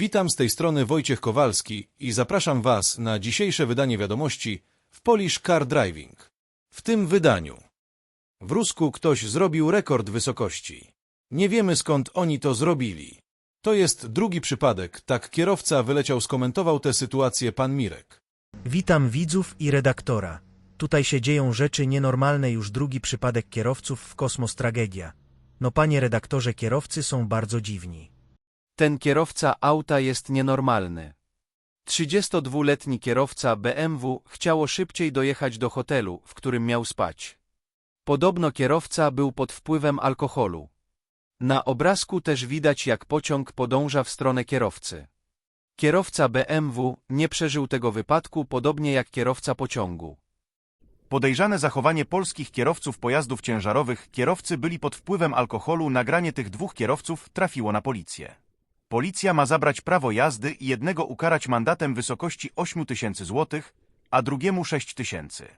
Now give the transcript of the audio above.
Witam z tej strony Wojciech Kowalski i zapraszam Was na dzisiejsze wydanie wiadomości w Polish Car Driving. W tym wydaniu w Rusku ktoś zrobił rekord wysokości. Nie wiemy skąd oni to zrobili. To jest drugi przypadek, tak kierowca wyleciał skomentował tę sytuację pan Mirek. Witam widzów i redaktora. Tutaj się dzieją rzeczy nienormalne już drugi przypadek kierowców w kosmos tragedia. No panie redaktorze kierowcy są bardzo dziwni. Ten kierowca auta jest nienormalny. 32-letni kierowca BMW chciało szybciej dojechać do hotelu, w którym miał spać. Podobno kierowca był pod wpływem alkoholu. Na obrazku też widać, jak pociąg podąża w stronę kierowcy. Kierowca BMW nie przeżył tego wypadku, podobnie jak kierowca pociągu. Podejrzane zachowanie polskich kierowców pojazdów ciężarowych, kierowcy byli pod wpływem alkoholu, nagranie tych dwóch kierowców trafiło na policję. Policja ma zabrać prawo jazdy i jednego ukarać mandatem wysokości 8 tysięcy złotych, a drugiemu 6 tysięcy.